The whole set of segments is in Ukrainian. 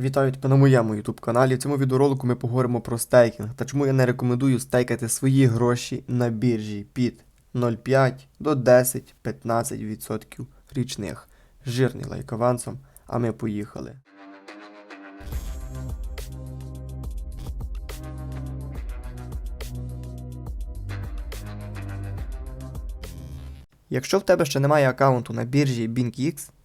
Вітаю тебе на моєму YouTube каналі. В цьому відеоролику ми поговоримо про стейкінг та чому я не рекомендую стейкати свої гроші на біржі під 0,5 до 10-15% річних. Жирний лайк авансом, а ми поїхали. Якщо в тебе ще немає аккаунту на біржі BingX,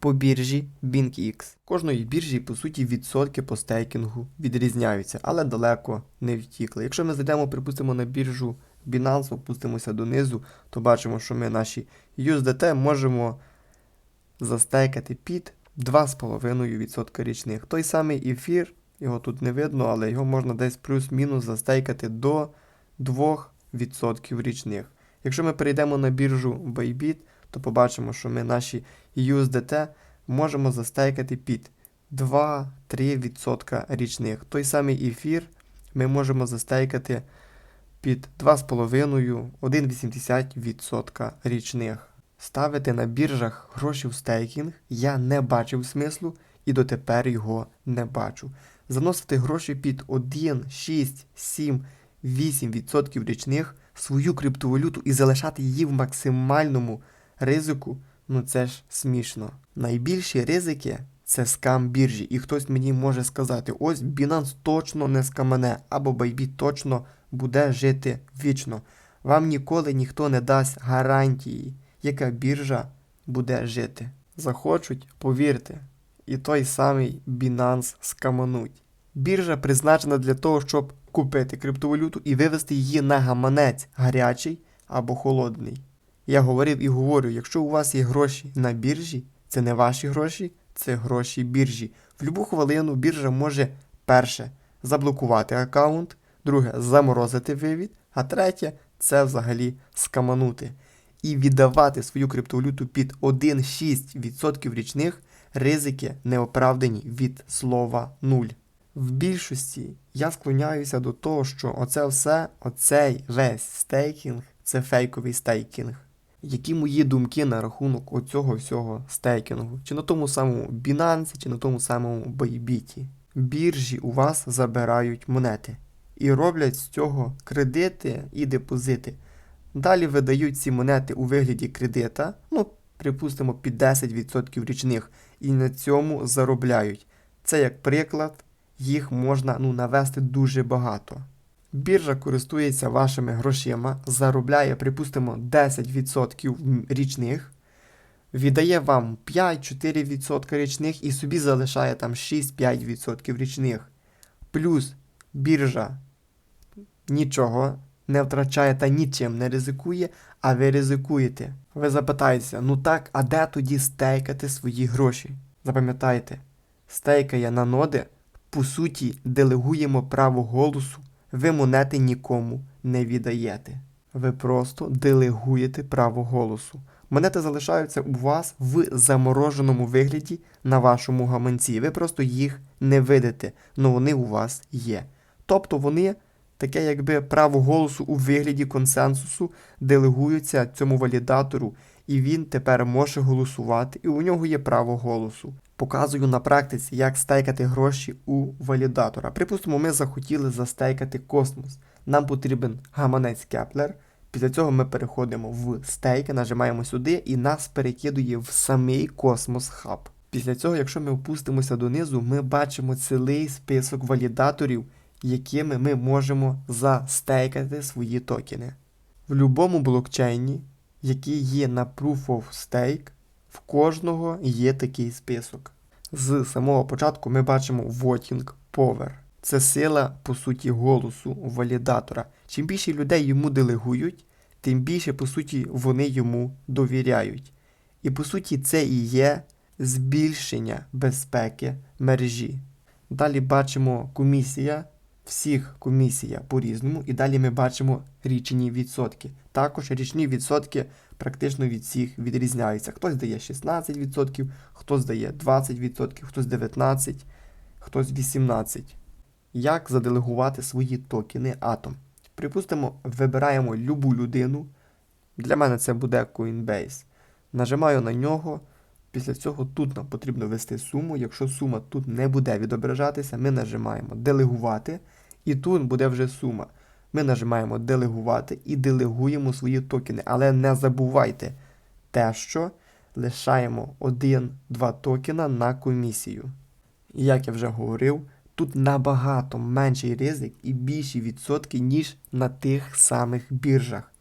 по біржі BingX. Кожної біржі, по суті, відсотки по стейкінгу відрізняються, але далеко не втікли. Якщо ми зайдемо, припустимо, на біржу Binance, опустимося донизу, то бачимо, що ми наші USDT можемо застейкати під 2,5% річних. Той самий ефір, його тут не видно, але його можна десь плюс-мінус застейкати до 2% річних. Якщо ми перейдемо на біржу Bybit, то побачимо, що ми наші USDT можемо застейкати під 2-3% річних. Той самий ефір ми можемо застейкати під 2,5-1,80% річних. Ставити на біржах гроші в стейкінг я не бачив смислу і дотепер його не бачу. Заносити гроші під 1, 6, 7, 8% річних в свою криптовалюту і залишати її в максимальному ризику, ну це ж смішно. Найбільші ризики це скам біржі, і хтось мені може сказати: ось Binance точно не скамане, або Bybit точно буде жити вічно. Вам ніколи ніхто не дасть гарантії, яка біржа буде жити. Захочуть, повірте, і той самий Binance скамануть. Біржа призначена для того, щоб купити криптовалюту і вивести її на гаманець гарячий або холодний. Я говорив і говорю, якщо у вас є гроші на біржі, це не ваші гроші, це гроші біржі. В будь-яку хвилину біржа може перше заблокувати аккаунт, друге заморозити вивід, а третє це взагалі скаманути. І віддавати свою криптовалюту під 1,6% річних ризики неоправдані від слова нуль. В більшості я склоняюся до того, що оце все, оцей весь стейкінг це фейковий стейкінг. Які мої думки на рахунок оцього всього стейкінгу? Чи на тому самому Binance, чи на тому самому Bybit? Біржі у вас забирають монети і роблять з цього кредити і депозити. Далі видають ці монети у вигляді кредита, ну, припустимо, під 10% річних, і на цьому заробляють. Це як приклад, їх можна ну, навести дуже багато. Біржа користується вашими грошима, заробляє, припустимо, 10% річних, віддає вам 5-4% річних і собі залишає там 6-5% річних. Плюс біржа нічого не втрачає та нічим не ризикує, а ви ризикуєте. Ви запитаєтеся, ну так, а де тоді стейкати свої гроші? Запам'ятайте, стейкає на ноди, по суті, делегуємо право голосу ви монети нікому не віддаєте. Ви просто делегуєте право голосу. Монети залишаються у вас в замороженому вигляді на вашому гаманці. Ви просто їх не видите, але вони у вас є. Тобто вони, таке якби право голосу у вигляді консенсусу, делегуються цьому валідатору, і він тепер може голосувати, і у нього є право голосу. Показую на практиці, як стейкати гроші у валідатора. Припустимо, ми захотіли застейкати космос. Нам потрібен гаманець Кеплер. Після цього ми переходимо в стейки, нажимаємо сюди і нас перекидує в самий космос хаб. Після цього, якщо ми опустимося донизу, ми бачимо цілий список валідаторів, якими ми можемо застейкати свої токени. В будь-якому блокчейні, який є на Proof of Stake, в кожного є такий список. З самого початку ми бачимо Voting Power. Це сила, по суті, голосу валідатора. Чим більше людей йому делегують, тим більше, по суті, вони йому довіряють. І по суті, це і є збільшення безпеки мережі. Далі бачимо комісія всіх комісія по-різному, і далі ми бачимо річні відсотки. Також річні відсотки практично від всіх відрізняються. Хтось дає 16%, хтось дає 20%, хтось 19%, хтось 18%. Як заделегувати свої токени Atom? Припустимо, вибираємо любу людину. Для мене це буде Coinbase. Нажимаю на нього. Після цього тут нам потрібно ввести суму. Якщо сума тут не буде відображатися, ми нажимаємо делегувати, і тут буде вже сума. Ми нажимаємо делегувати і делегуємо свої токени. Але не забувайте те, що лишаємо 1-2 токена на комісію. І як я вже говорив, тут набагато менший ризик і більші відсотки, ніж на тих самих біржах.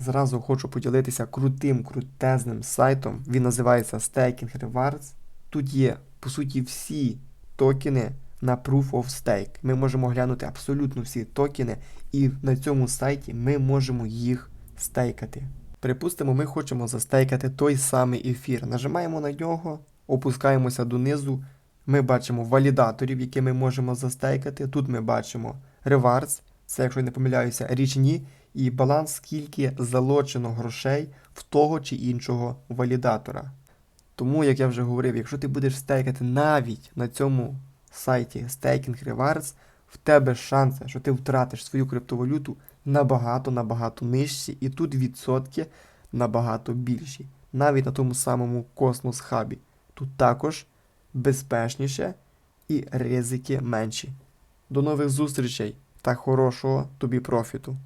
Зразу хочу поділитися крутим, крутезним сайтом. Він називається Staking Rewards. Тут є, по суті, всі токени на Proof of Stake. Ми можемо глянути абсолютно всі токени, і на цьому сайті ми можемо їх стейкати. Припустимо, ми хочемо застейкати той самий ефір. Нажимаємо на нього, опускаємося донизу. Ми бачимо валідаторів, які ми можемо застейкати. Тут ми бачимо rewards, це, якщо я не помиляюся, річні, і баланс, скільки залочено грошей в того чи іншого валідатора. Тому, як я вже говорив, якщо ти будеш стейкати навіть на цьому сайті Staking Rewards, в тебе шанси, що ти втратиш свою криптовалюту набагато-набагато нижчі, і тут відсотки набагато більші. Навіть на тому самому Космос Хабі. Тут також безпечніше і ризики менші. До нових зустрічей та хорошого тобі профіту!